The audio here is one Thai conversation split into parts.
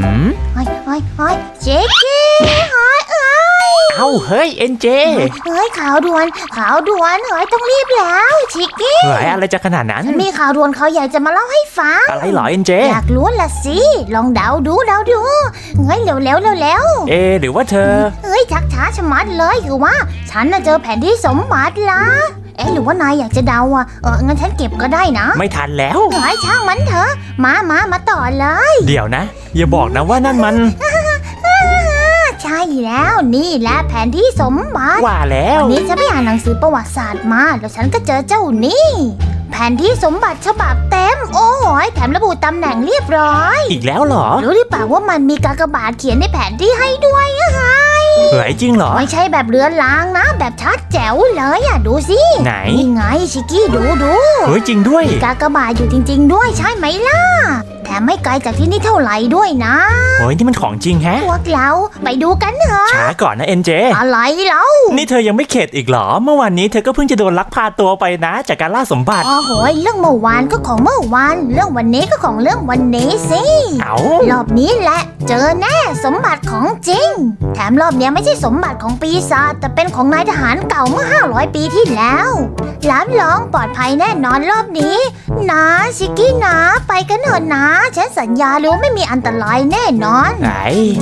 はいはいはい。チェッ เอ้าเฮ้ยเอ็นเจเฮ้ยข่าวด่วนข่าวด่วนเฮ้ยต้องรีบแล้วชิกกี้เฮ้ยอะไรจะขนาดนั้นฉันมีข่าวด่วนเขาวใหญ่จะมาเล่าให้ฟังอะไรเหรอเอ็นเจอยากรู้ละสิลองเดาดูเดาดูเฮ้ยเร็วเร็วเร็วเร็วเอะหรือว่าเธอเฮ้ยชักช้าชะมัดเลยคือว่า ฉันน่ะเจอแผนที่สมบัติละเอ๊ะหรือว่านายอยากจะเดาอะเอองั้นฉันเก็บก็ได้นะ ไม่ทันแล้วเฮ้ยช่างมันเถอะมามามาต่อเลย เดี๋ยวนะ อย่าบอกนะว่านั่นมันใช่ แล้ว นี่แหละแผนที่สมบัติว่าแล้ววันนี้ฉันไปอ่านหนังสือประวัติศาสตร์มา แล้วฉันก็เจอเจ้านี่ แผนที่สมบัติฉบับเต็ม โอ้โหยแถมระบุตำแหน่งเรียบร้อย อีกแล้วเหรอ รู้หรือเปล่าว่ามันมีกากบาทเขียนในแผนที่ให้ด้วยอะค่ะเฮ้ยจริงเหรอ ไม่ใช่แบบเรือนรางนะ แบบชัดแจ๋วเลยอะดูสิ ไหน นี่ไงชิกกี้ดูดูเฮ้ยจริงด้วย มีกากบาทอยู่จริง ๆ ด้วยใช่ไหมล่ะ แถมไม่ไกลจากที่นี่เท่าไหร่ด้วยนะเฮ้ยนี่มันของจริงแฮะ พวกเราไปดูกันเถอะช้าก่อนนะเอ็นเจ อะไรแล้วนี่เธอยังไม่เข็ดอีกเหรอ เมื่อวานนี้เธอก็เพิ่งจะโดนลักพาตัวไปนะ จากการล่าสมบัติโอ้โหเรื่องเมื่อวานก็ของเมื่อวาน เรื่องวันนี้ก็ของเรื่องวันนี้สิเอารอบนี้แหละ เจอแน่สมบัติของจริง แถมรอบเนี้ยไม่ใช่สมบัติของปีศาจแต่เป็นของนายทหารเก่าเมื่อ 500 ปีที่แล้วรับรองปลอดภัยแน่นอนรอบนี้ นะชิกกี้นะไปกันเถอะนะฉันสัญญาเลยว่าไม่มีอันตรายแน่นอน ไหน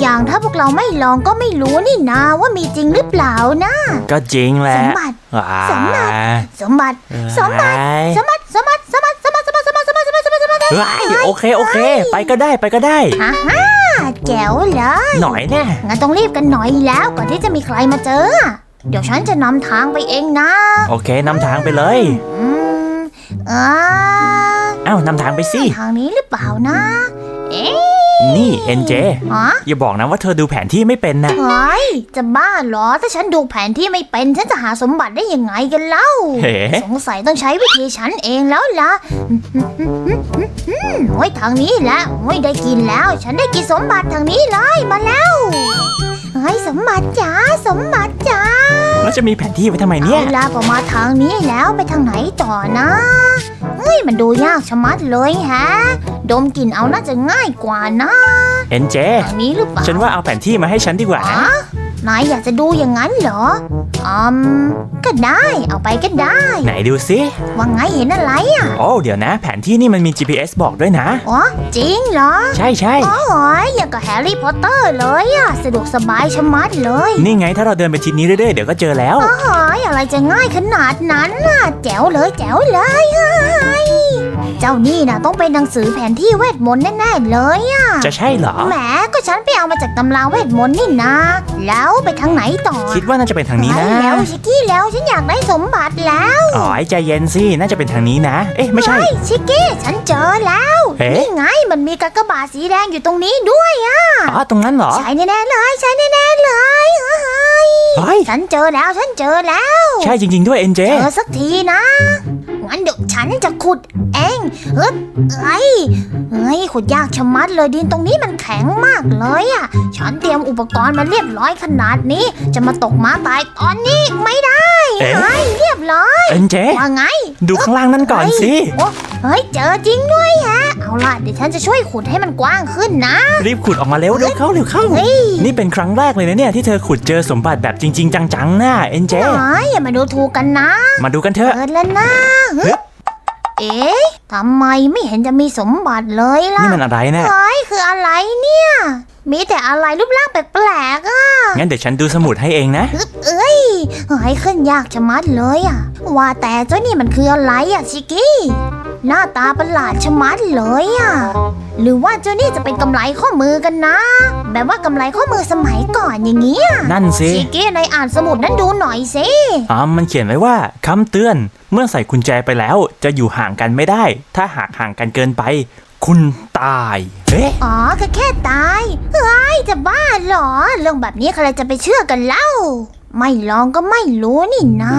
อย่างถ้าพวกเราไม่ลองก็ไม่รู้นี่นาว่ามีจริงหรือเปล่านะก็จริงแหสละมบัติว้าสมบัติ สมบัติ สมบัติเฮ้ยสมบัติ สมบัติ สมบัติ สมบัติ สมบัติ สมบัติ สมบัติ สมบัติ สมบัติ สมบัติ เฮ้ยโอเคโอเค ไปก็ได้ไปก็ได้ฮ่าฮ่าแจ๋วเลย หน่อยแน่งั้นต้องรีบกันหน่อยแล้วก่อนที่จะมีใครมาเจอ เดี๋ยวฉันจะนำทางไปเองนะ โอเคนำทางไปเลย อืมอ่าเอ้านำทางไปสิ ทางนี้หรือเปล่านะ เอ๊ะนี่เอ็นเจฮะอย่าบอกนะว่าเธอดูแผนที่ไม่เป็นนะ เฮ้ยจะบ้าเหรอ ถ้าฉันดูแผนที่ไม่เป็น ฉันจะหาสมบัติได้ยังไงกันเล่า เฮ้ สงสัยต้องใช้วิธีฉันเองแล้วล่ะโอ้ยทางนี้แหละโอ้ยได้กินแล้ว ฉันได้กินสมบัติทางนี้เลยมาแล้ว เฮ้ยสมบัติจ๋าสมบัติจ๋าแล้วจะมีแผนที่ไว้ทำไมเนี่ย เอาล่ะพอมาทางนี้แล้วไปทางไหนต่อนะ เฮ้ยมันดูยากชะมัดเลยแฮะ ดมกลิ่นเอาน่าจะง่ายกว่านะ เอ็นเจ ทางนี้หรือเปล่าฉันว่าเอาแผนที่มาให้ฉันดีกว่าอ๋นะอ นายอยากจะดูอย่างนั้นเหรอ อืม ก็ได้ เอาไปก็ได้ ไหนดูสิว่าไงเห็นอะไรอะ โอ้เดี๋ยวนะ แผนที่นี่มันมี GPS บอกด้วยนะ อ๋อ จริงเหรอ ใช่ใช่โอ้ยอย่างกับแฮร์รี่พอตเตอร์เลยอะสะดวกสบายชะมัดเลย นี่ไงถ้าเราเดินไปทิศนี้เรื่อยๆ เดี๋ยวก็เจอแล้ว โอ้ยอะไรจะง่ายขนาดนั้นน่ะ แจ๋วเลยแจ๋วเลยเฮ้ยเจ้านี่นะต้องเป็นหนังสือแผนที่เวทมนต์แน่ๆเลยอะจะใช่เหรอ แหมก็ฉันไปเอามาจากตำราเวทมนต์นี่นะ แล้วไปทางไหนต่อคิดว่าน่าจะเป็นทางนี้นะไปแล้วชิกกี้แล้วฉันอยากได้สมบัติแล้วอ๋อไอ้ใจเย็นสิน่าจะเป็นทางนี้นะ เอ๊ะไม่ใช่ เฮ้ยชิกกี้ฉันเจอแล้วเอ๊ะ นี่ไงมันมีกากบาทสีแดงอยู่ตรงนี้ด้วยอะอ๋อตรงนั้นเหรอ ใช่แน่ๆเลยใช่แน่ๆเลยเฮ้ยเฮ้ย ฉันเจอแล้วฉันเจอแล้ว ใช่จริง ๆ ด้วยเอ็นเจ เจอสักทีนะ งั้นเดี๋ยวฉันจะขุดเองเฮ้ยเอ้ยเฮ้ยขุดยากชะมัดเลยดินตรงนี้มันแข็งมากเลยอะ ฉันเตรียมอุปกรณ์มาเรียบร้อยขนาดนี้ จะมาตกม้าตายตอนนี้ไม่ได้เอ๊ะ เฮ้ยเรียบร้อยเอ็นเจว่าไง ดูข้างล่างนั่นก่อนสิ โอ้ เฮ้ยเจอจริงด้วยฮะ เอาล่ะเดี๋ยวฉันจะช่วยขุดให้มันกว้างขึ้นนะ รีบขุดออกมาเร็วเร็วเข้าเร็วเข้า เฮ้ย นี่เป็นครั้งแรกเลยนะเนี่ยที่เธอขุดเจอสมบัติแบบจริง ๆ จังๆนะเอ็นเจ น้อยอย่ามาดูถูกกันนะ มาดูกันเถอะ เปิดแล้วนะฮึบ เอ๊ะทำไมไม่เห็นจะมีสมบัติเลยล่ะนี่มันอะไรนะเฮ้ยคืออะไรเนี่ย มีแต่อะไรรูปร่างแปลกๆอะงั้นเดี๋ยวฉันดูสมุดให้เองนะ ฮึบเอ้ยเฮ้ยขึ้นยากชะมัดเลยอะ ว่าแต่เจ้านี่มันคืออะไรอะชิกกี้ หน้าตาประหลาดชะมัดเลยอะ หรือว่าเจ้านี่จะเป็นกำไรข้อมือกันนะ แบบว่ากำไรข้อมือสมัยก่อนอย่างนี้ยนั่นสิชิกกี้ในอ่านสมุดนั้นดูหน่อยสิ อ๋อมันเขียนไว้ว่าคำเตือน เมื่อใส่กุญแจไปแล้ว จะอยู่ห่างกันไม่ได้ ถ้าหากห่างกันเกินไป คุณตายเอ๊ะอ๋อก็แค่ตาย เฮ้ย จะบ้าเหรอเรื่องแบบนี้ใครจะไปเชื่อกันเล่า ไม่ลองก็ไม่รู้นี่นะ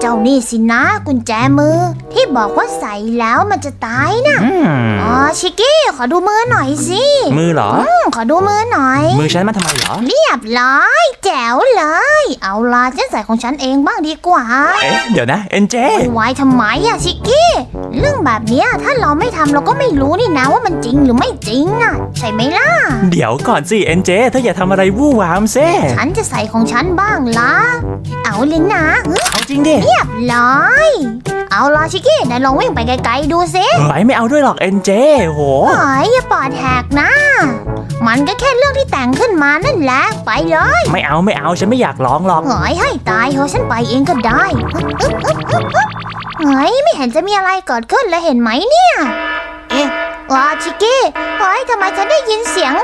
เจ้านี่สินะกุญแจมือ ที่บอกว่าใส่แล้วมันจะตายนะอืมอ๋อชิกกี้ขอดูมือหน่อยสิมือเหรอ อืมขอดูมือหน่อย มือฉันมาทำไมเหรอ เรียบร้อยแจ๋วเลย เอาล่ะฉันใส่ของฉันเองบ้างดีกว่าเอ๊ะ เดี๋ยวนะ เอ็นเจโวยวายทำไมอะชิกกี้ เรื่องแบบเนี้ยถ้าเราไม่ทำเราก็ไม่รู้นี่นะว่ามันจริงหรือไม่จริงอะใช่ไหมล่ะ เดี๋ยวก่อนสิ เอ็นเจเธออย่าทำอะไรวู่วามเซ่ฉันจะใส่ของฉันบ้างละเอาเลยนะเอาจริงดิ เรียบร้อย เอาล่ะชิกกี้ไหนลองวิ่งไปไกลๆดูสิเฮ้ยไม่เอาด้วยหรอกเอ็นเจโหเฮ้ยอย่าปอดแหกนะ มันก็แค่เรื่องที่แต่งขึ้นมานั่นแหละ ไปเลยไม่เอาไม่เอาฉันไม่อยากร้องหรอกเฮ้ยให้ตายเถอะฉันไปเองก็ได้เฮ้ยไม่เห็นจะมีอะไรเกิดขึ้นเลยเห็นไหมเนี่ย เอ๊ะว้าชิกกี้เฮ้ยทำไมฉันได้ยินเสียง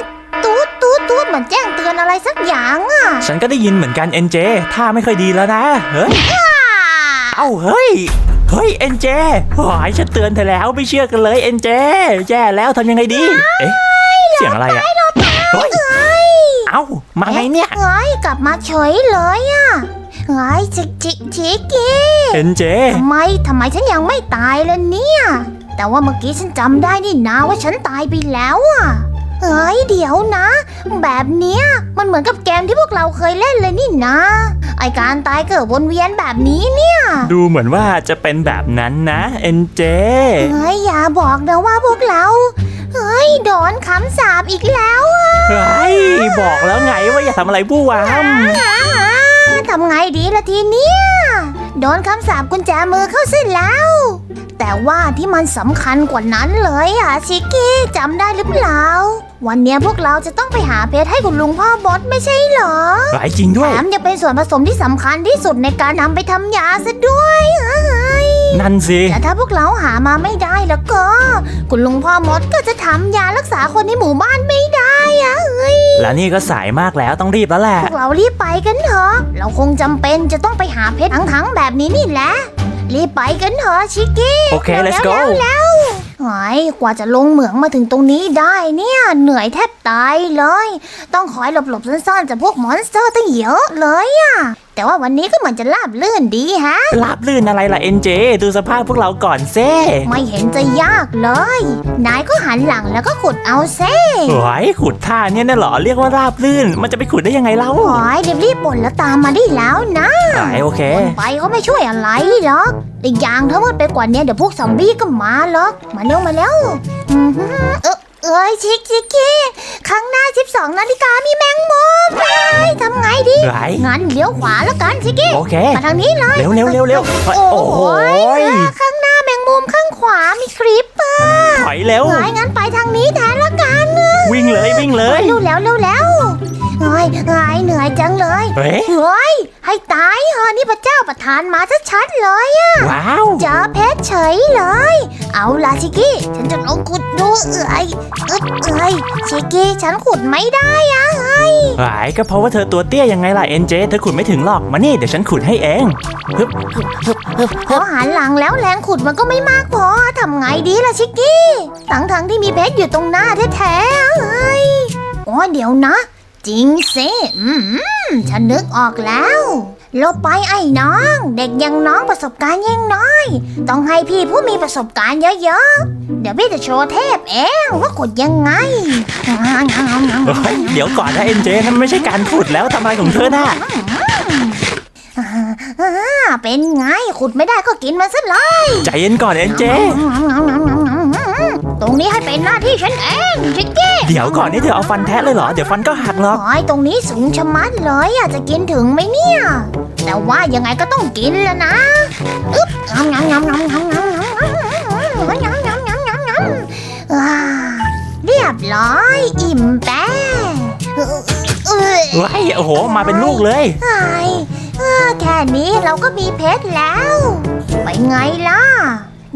ตูดตูดตูดเหมือนแจ้งเตือนอะไรสักอย่างอะฉันก็ได้ยินเหมือนกันเอ็นเจท่าไม่ค่อยดีแล้วนะเฮ้ยเอ้าเฮ้ยเฮ้ยเอ็นเจหายฉันเตือนเธอแล้วไม่เชื่อกันเลยเอ็นเจแย่แล้วทำยังไงดี เอ๊ะเสียงอะไรอะเฮ้ยเอ้ามาไงเนี่ยเฮ้ยกลับมาเฉยเลยอะเฮ้ยชิกชิกชิกกี้เอ็นเจทำไมทำไมฉันยังไม่ตายล่ะเนี่ย แต่ว่าเมื่อกี้ฉันจำได้นี่นะว่าฉันตายไปแล้วอะ เฮ้ยเดี๋ยวนะ แบบเนี้ยมันเหมือนกับเกมที่พวกเราเคยเล่นเลยนี่นะ ไอการตายเกิดวนเวียนแบบนี้เนี่ยดูเหมือนว่าจะเป็นแบบนั้นนะเอ็นเจเฮ้ยอย่าบอกนะว่าพวกเราเฮ้ยโดนคำสาปอีกแล้วอะเฮ้ยบอกแล้วไงว่าอย่าทำอะไรบู้วามทำไงดีล่ะทีเนี้ย โดนคำสาปกุญแจมือเข้าเส้นแล้ว แต่ว่าที่มันสำคัญกว่านั้นเลยอะชิกกี้จำได้หรือเปล่า วันเนี้ยพวกเราจะต้องไปหาเพชรให้คุณลุงพ่อบดไม่ใช่เหรอหลายจริงแถด้วยมยังเป็นส่วนผสมที่สำคัญที่สุดในการนำไปทำยาซะด้วยเอ้ยนั่นสิแต่ถ้าพวกเราหามาไม่ได้แล้วก็ คุณลุงพ่อมดก็จะทำยารักษาคนในหมู่บ้านไม่ได้อะเอ้ย และนี่ก็สายมากแล้วต้องรีบแล้วแหละพวกเรารีบไปกันเถอะ เราคงจำเป็นจะต้องไปหาเพชรทั้งๆแบบนี้นี่แหละ รีบไปกันเถอะชิกกี้โอเค let's go หายกว่าจะลงเหมืองมาถึงตรงนี้ได้เนี่ย เหนื่อยแทบตายเลย ต้องคอยหลบๆซ่อนๆจากพวกมอนสเตอร์ตั้งเยอะเลยอะ แต่ว่าวันนี้ก็เหมือนจะราบลื่นดีฮะ ลาบลื่นอะไรล่ะเอ็นเจดูสภาพพวกเราก่อนเซ่ไม่เห็นจะยากเลย นายก็หันหลังแล้วก็ขุดเอาเซ่เฮ้ยขุดท่าเนี่ยน่ะเหรอเรียกว่าราบลื่น มันจะไปขุดได้ยังไงเล่าโอ้ยรีบๆบ่นแล้วตามมาได้แล้วนะหายโอเค บ่นไปก็ไม่ช่วยอะไรหรอกอีกอย่างถ้ามืดไปกว่านี้เดี๋ยวพวกซอมบี้ก็มาหรอก มาเร็วมาเร็วอือหือเออเอ้ยชิคชิคกี้ ข้างหน้า 12 นาฬิกามีแมงมุมเฮ้ยทำไงดีไหนงั้นเลี้ยวขวาแล้วกันชิคกี้โอเค มาทางนี้เลยเร็วเร็วเร็วเร็วเฮ้ยโอ้โอ้โหโหข้างหน้าแมงมุมข้างขวามีคลิปเปอร์ถอยเร็วเฮ้ยงั้นไปทางนี้แทนละกัน วิ่งเลยวิ่งเลยเร็วแล้วเร็วแล้ว เฮ้ยเฮ้ยเหนื่อยจังเลยเฮ้ยเฮ้ยให้ตายเหอะนี่พระเจ้าประทานมาชัดๆเลยอะว้าวเจอเพชรเฉยเลย เอาล่ะชิกกี้ ฉันจะลองขุดดูเอ้ยอึ๊บเอ้ยชิกกี้ฉันขุดไม่ได้อะหายก็เพราะว่าเธอตัวเตี้ยยังไงล่ะเอ็นเจเธอขุดไม่ถึงหรอกมานี่เดี๋ยวฉันขุดให้เองฮึบฮึบฮึบฮึบพอหันหลังแล้วแรงขุดมันก็ไม่มากพอทำไงดีล่ะชิกกี้ทั้งๆที่มีเพชรอยู่ตรงหน้าแท้ๆอะเอ้ยโอ้เดี๋ยวนะ จริงสิอืมฉันนึกออกแล้วหลบไปไอ้น้อง เด็กอยังน้องประสบการณ์ยังน้อย ต้องให้พี่ผู้มีประสบการณ์เยอะๆ เดี๋ยวพี่จะโชว์เทพเองว่าขุดยังไงเฮ้ยเดี๋ยวก่อนนะเอ็นเจนั่นไม่ใช่การขุดแล้วทำอะไรของเธอน่ะอ่าเป็นไงขุดไม่ได้ก็กินมันซะเลย ใจเย็นก่อนเอ็นเจต รงนี้ให้เป็นหน้าที่ฉันเองชิกกี้เดี๋ยวก่อนนี่เธอเอาฟันแทะเลยเหรอ เดี๋ยวฟันก็หักหรอกโอ้ยตรงนี้สูงชะมัดเลยอะจะกินถึงไหมเนี่ย แต่ว่ายังไงก็ต้องกินแล้วนะอึ๊บงำงำงำงำงำงำงำงำงำงำงำงำงำอ่าเรียบร้อย อิ่มแป้เอ้ยเอ้ยเฮ้ยโอ้โห มาเป็นลูกเลย เอ้ยเอ้อแค่นี้เราก็มีเพชรแล้ว ไปไงล่ะ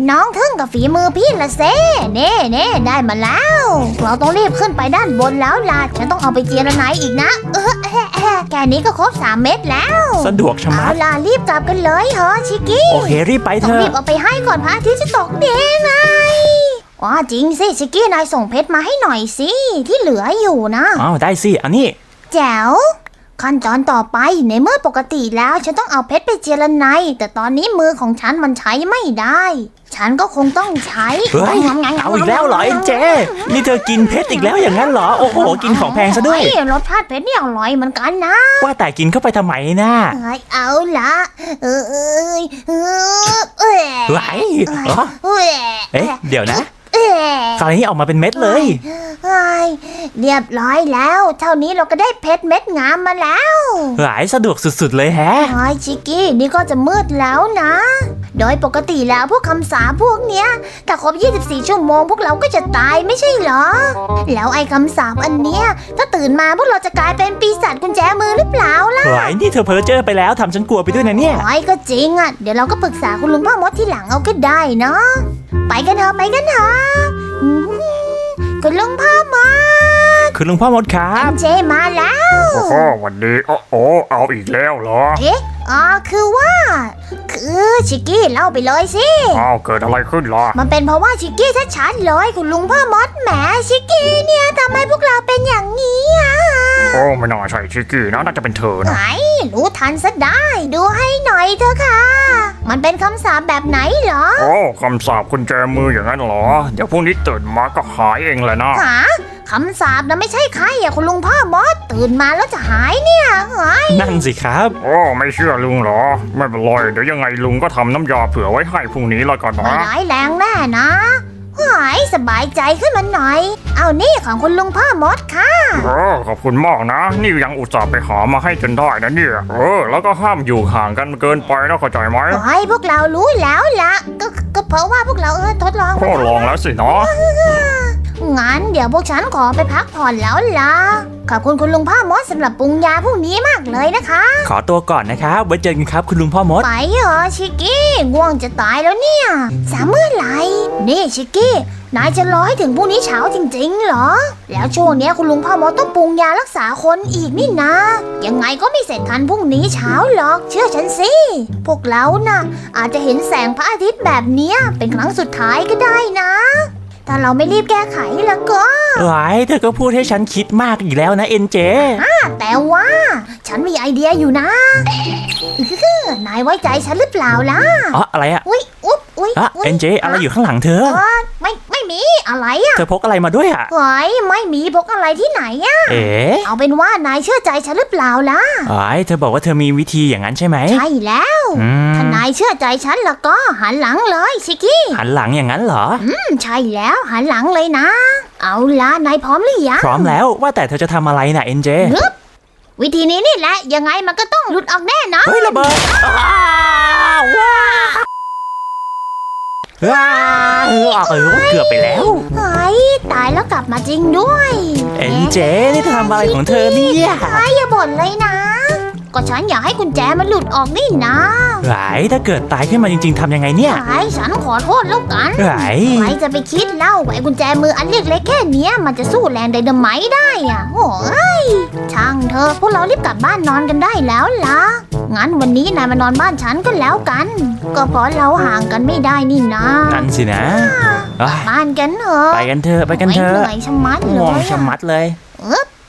น้องทึ่งกับฝีมือพี่ละเซ่เน่เน่ได้มาแล้ว เราต้องรีบขึ้นไปด้านบนแล้วล่ะ ฉันต้องเอาไปเจียระไนอีกนะ เออแอะแอะแค่นี้ก็ครบสามเม็ดแล้ว สะดวกชะเอามัดล่ะรีบกลับกันเลยเหรอชิกกี้ โอเครีบไปเถต้องอะรีบเอาไปให้ก่อนพระอาทิตย์จะตกเด้ไงอ๋อจริงสิชิกกี้นายส่งเพชรมาให้หน่อยสิ ที่เหลืออยู่นะ อ้าวได้สิอันนี้ แจ๋ว ขั้นตอนต่อไปในเมื่อปกติแล้วฉันต้องเอาเพชรไปเจรไนแต่ตอนนี้มือของฉันมันใช้ไม่ได้ ฉันก็คงต้องใช้เฮ้ยเอาอีกแล้วเหรอเอ็นเจ นี่เธอกินเพชรอีกแล้วอย่างนั้นเหรอ โอ้โห กินของแพงซะด้วยเฮ้รสชาติเพชรนี่อร่อยเหมือนกันนะ ว่าแต่กินเข้าไปทำไมน่ะเอ้ยเอาละเออเอยเออเอ้ยไหวเหรอเอ้ยเอ๊ะเดี๋ยวนะเอ้ยคราวนี้ออกมาเป็นเม็ดเลยเอ้ยเรียบร้อยแล้ว เท่านี้เราก็ได้เพชรเม็ดงามมาแล้ว หลายสะดวกสุดๆเลยแฮะ เฮ้ยชิกกี้นี่ก็จะมืดแล้วนะ โดยปกติแล้วพวกคำสาปพวกเนี้ย ถ้าครบ 24 ชั่วโมงพวกเราก็จะตายไม่ใช่เหรอ แล้วไอ้คำสาปอันเนี้ย ถ้าตื่นมาพวกเราจะกลายเป็นปีศาจกุญแจมือหรือเปล่าล่ะไหวนี่เธอเพ้อเจอไปแล้วทำฉันกลัวไปด้วยนะเนี่ยโอ้ยก็จริงอะ เดี๋ยวเราก็ปรึกษาคุณลุงพ่อมดที่หลังเอาก็ได้เนาะ ไปกันเถอะไปกันเถอะอืม คุณลุงพ่อมดคุณลุงพ่อมดครัเอ็บ มเจมาแล้ว โอ้โหวันนี้โอ้โอ้เอาอีกแล้วเหรอเอ๊ะอ๋อคือว่า คือชิกกี้เล่าไปเลยสิ อ้าวเกิดอะไรขึ้นล่ะมันเป็นเพราะว่าชิกกี้ชัดๆเลยคุณลุงพ่อมดแหมชิกกี้เนี่ยทำให้พวกเราเป็นอย่างนี้อะ โอ้ไม่น่าใช่ชิกกี้นะน่าจะเป็นเธอไหนนะรู้ทันซะได้ ดูให้หน่อยเถอะค่ะ มันเป็นคำสาปแบบไหนเหรอโอ้คำสาปคุณแจมืออย่างนั้นเหรอ เดี๋ยวพรุ่งนี้ตื่นมาก็หายเองแหละนะหาคำสาปนะไม่ใช่ใครอะคุณลุงพ่อมดตื่นมาแล้วจะหายเนี่ยหายนั่นสิครับ โอ้ไม่เชื่อลุงเหรอ ไม่เป็นไรเดี๋ยวยังไงลุงก็ทำน้ำยาเผื่อไว้ให้พรุ่งนี้แล้วกันไม่นะ ร้ายแรงแน่นะ หายสบายใจขึ้นมาหน่อย เอานี่ของคุณลุงพ่อมดค่ะเออขอบคุณมากนะ นี่ยังอุตส่าห์ไปหามาให้จนได้นะเนี่ย เออ แล้วก็ห้ามอยู่ห่างกันเกินไปนะเข้าใจไหมโอ้ยพวกเรารู้แล้วละก็ก็เพราะว่าพวกเราเออทดลองก็ลองแล้วสิเนาะงั้น เดี๋ยวพวกฉันขอไปพักผ่อนแล้วล่ะ ขอบคุณคุณลุงพ่อมดสำหรับปรุงยาพวกนี้มากเลยนะคะ ขอตัวก่อนนะครับไว้เจอกันครับคุณลุงพ่อมด ไปเหรอชิกกี้ง่วงจะตายแล้วเนี่ย สามเมื่อไหร่นี่ชิกกี้ นายจะรอให้ถึงพรุ่งนี้เช้าจริงๆเหรอ แล้วช่วงเนี้ยคุณลุงพ่อมดต้องปรุงยารักษาคนอีกนี่นะ ยังไงก็ไม่เสร็จทันพรุ่งนี้เช้าหรอก เชื่อฉันสิ พวกเราน่ะ อาจจะเห็นแสงพระอาทิตย์แบบเนี้ยเป็นครั้งสุดท้ายก็ได้นะ ถ้าเราไม่รีบแก้ไขแล้วก็ไหวเธอก็พูดให้ฉันคิดมากอีกแล้วนะเอ็นเจแต่ว่า ฉันมีไอเดียอยู่นะอื้อนายไว้ใจฉันหรือเปล่าล่ะ อ๋ออะไรอะอุ๊ยอุ๊บอุ๊ยอะอุ๊ยเอ็นเจ อะไรอยู่ข้างหลังเธอ เออไม่ไม่มีอะไรอะเธอพกอะไรมาด้วยอะเฮ้ยไม่มีพกอะไรที่ไหนอะ เอ๋เอาเป็นว่านายเชื่อใจฉันหรือเปล่าล่ะไอ้เธอบอกว่าเธอมีวิธีอย่างนั้นใช่ไหมใช่แล้วอืมถ้านายเชื่อใจฉันแล้วก็หันหลังเลยชิกกี้หันหลังอย่างนั้นเหรอ อืมใช่แล้วหันหลังเลยนะ เอาละนายพร้อมหรือยังพร้อมแล้วว่าแต่เธอจะทำอะไรน่ะเอ็นเจวิธีนี้นี่แหละยังไงมันก็ต้องหลุดออกแน่นะเฮ้ยระเบิดอ้าว ว้าวว้าวเออเกือบไปแล้ว เฮ้ยตายแล้วกลับมาจริงด้วยเอ็นเจนี่เธอทำอะไรของเธอเนี่ยเฮ้ยอย่าบ่นเลยนะ ก็ฉันอยากให้กุญแจมันหลุดออกนี่นะไหนถ้าเกิดตายขึ้นมาจริง ๆทำยังไงเนี่ยไอ้ฉันขอโทษแล้วกันไหนใครจะไปคิดเล่าว่าไอ้กุญแจมืออันเล็กๆแค่เนี้ยมันจะสู้แรงไดนาไมต์ได้อะโอ้ยช่างเธอะพวกเรารีบกลับบ้านนอนกันได้แล้วล่ะ งั้นวันนี้นายมานอนบ้านฉันก็แล้วกัน ก็เพราะเราห่างกันไม่ได้นี่นะนั่นสินะเอ้ยบ้านกันเถอะไปกันเถอะไปกันเถโยอะเหนื่อยชะมัดเลง่วงยชะมัดเลย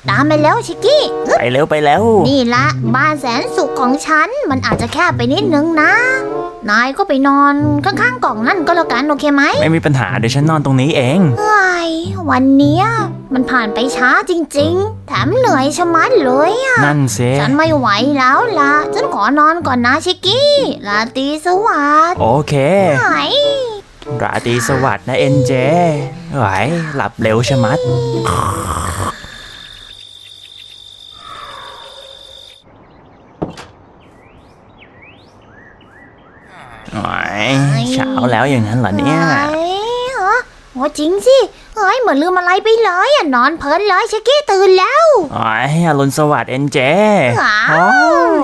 ตามไปแล้วชิกกี้ ไปเร็วไปแล้ว นี่ละบ้านแสนสุขของฉัน มันอาจจะแคบไปนิดนึงนะ นายก็ไปนอนข้างๆกล่องนั่นก็แล้วกันโอเคไหมไม่มีปัญหาเดี๋ยวฉันนอนตรงนี้เอง เฮ้ยวันเนี้ยมันผ่านไปช้าจริง ๆ แถมเหนื่อยชะมัดเลยอะนั่นสิฉันไม่ไหวแล้วล่ะ ฉันขอนอนก่อนนะชิกกี้ลาตรีสวัสดิ์โอเค ไหนราตรีสวัสดิ์นะเอ็นเจไหวหลับเร็วชะมัด โอ้ย เช้าแล้วอย่างนั้นเหรอเนี่ยเฮ้ยเหรอโอ้จริงสิเฮ้ยเหมือนลืมอะไรไปเลยอะนอนเพลินเลยชิกกี้ตื่นแล้วโอ้ยอรุณสวัสดิ์เอ็นเจว้าโอ้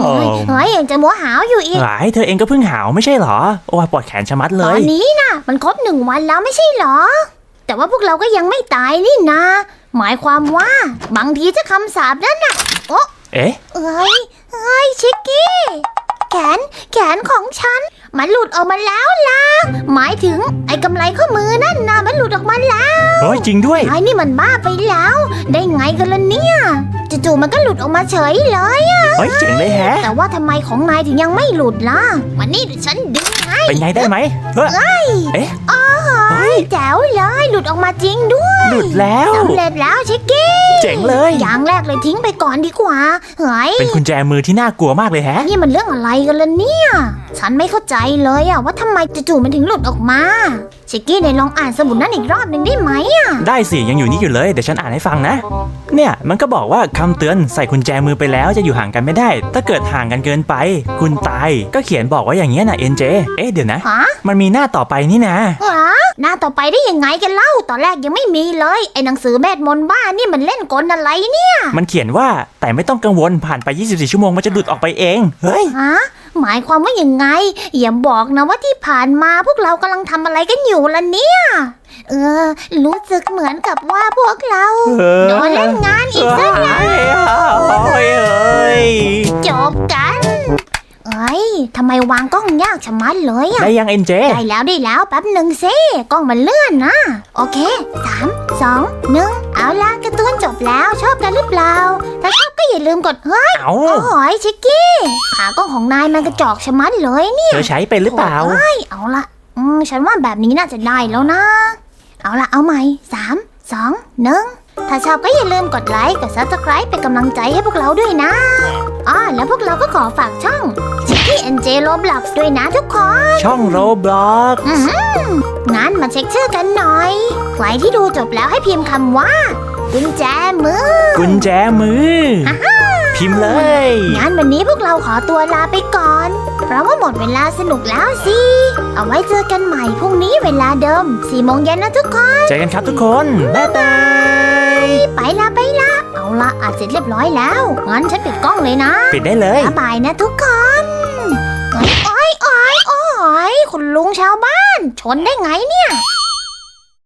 เฮ้ยเฮ้ยยังจะมัวหาวอยู่อีกหลายเธอเองก็เพิ่งหาวไม่ใช่เหรอ โอ้ยปวดแขนชะมัดเลตอยนนี้นะมันครบหนึ่งวันแล้วไม่ใช่เหรอ แต่ว่าพวกเราก็ยังไม่ตายนี่นะ หมายความว่าบางทีจะคำสาปนั้นน่ะเอ๊ะ เอ้ยเอ้ยชิกกี้แขนแขนของฉัน มันหลุดออกมาแล้วล่ะ หมายถึงไอ้กำไรข้อมือนั่นนะมันหลุดออกมาแล้วเฮ้ยจริงด้วย ไอ้นี่มันบ้าไปแล้ว ได้ไงกันล่ะเนี่ยจู่ๆมันก็หลุดออกมาเฉยเลย เฮ้ยเจ๋งเลยแฮะ แต่ว่าทำไมของนายถึงยังไม่หลุดล่ะ มันนี่เดี๋ยวฉันดึงให้ เป็นไงได้ไหมเฮ้ยเอ๊ะเฮ้ ยแจ๋วเลยหลุดออกมาจริงด้วยหลุดแล้วสำเร็จแล้วชิคกี้เจ๋งเลย อย่างแรกเลยทิ้งไปก่อนดีกว่าเฮ้ยเป็นกุญแจมือที่น่ากลัวมากเลยแฮะ นี่มันเรื่องอะไรกันล่ะเนี่ย ฉันไม่เข้าใจเลยอะว่าทำไมจู่ๆมันถึงหลุดออกมาชิคกี้ไหนลองอ่านสมุดนั้นอีกรอบหนึ่งได้ไหมอะได้สิยังอยู่นี่อยู่เลยเดี๋ยวฉันอ่านให้ฟังนะ เนี่ยมันก็บอกว่าคำเตือนใส่กุญแจมือไปแล้วจะอยู่ห่างกันไม่ได้ ถ้าเกิดห่างกันเกินไป คุณตายก็เขียนบอกว่าอย่างเงี้ยนะเอ็นเจเอ๊ะเดี๋ยวนะ ฮะมันมีหน้าต่อไปนี่นะฮะ หน้าต่อไปได้ยังไงกันเล่า ตอนแรกยังไม่มีเลย ไอ้หนังสือแมดมนต์บ้านี่มันเล่นกลอะไรเนี่ย มันเขียนว่าแต่ไม่ต้องกังวลผ่านไป 24 ชั่วโมงมันจะหลุดออกไปเอง เฮ้ย ฮะ หมายความว่ายังไง อย่าบอกนะว่าที่ผ่านมาพวกเรากำลังทำอะไรกันอยู่ล่ะเนี่ย เออ รู้สึกเหมือนกับว่าพวกเราโดนเล่นงานอีกซะแล้ว โอ้ยเอ้ย จบกัน เอ้ยทำไมวางกล้องยากชะมัดเลยอะได้ยังเอ็นเจ ได้แล้วได้แล้วแป๊บหนึ่งสิกล้องมันเลื่อนนะ โอเคสามสองหนึ่งเอาล่ะการ์ตูนจบแล้วชอบกันหรือเปล่า ถ้าชอบก็อย่าลืมกดเฮ้ยเอาโอ้ยชิคกี้ขากล้องของนายมันกระจอกชะมัดเลยเนี่ยเธอใช้เป็นหรือเปล่า โอ้ยเอาละอืมฉันว่าแบบนี้น่าจะได้แล้วนะ เอาละเอาใหม่สามสองหนึ่ง ถ้าชอบก็อย่าลืมกดไลค์กด subscribe เป็นกำลังใจให้พวกเราด้วยนะอ๋อแล้วพวกเราก็ขอฝากช่อง Chicky NJ Roblox ด้วยนะทุกคน ช่องโรบล็อกอืมงั้นมาเช็คชื่อกันหน่อย ใครที่ดูจบแล้วให้พิมพ์คำว่า กุญแจมือ กุญแจมือพิมพ์เลย งั้นวันนี้พวกเราขอตัวลาไปก่อน เพราะว่าหมดเวลาสนุกแล้วสิ เอาไว้เจอกันใหม่พรุ่งนี้เวลาเดิม4โมงเย็นนะทุกคน เจอกันครับทุกคน บ๊ายบาย ไปละไปละเอาละอาจเสร็จเรียบร้อยแล้ว งั้นฉันปิดกล้องเลยนะปิดได้เลย บ๊ายบายนะทุกคนโอ้ยโอ้ยโอ้ยโอ้ยคุณลุงชาวบ้าน ชนได้ไงเนี่ย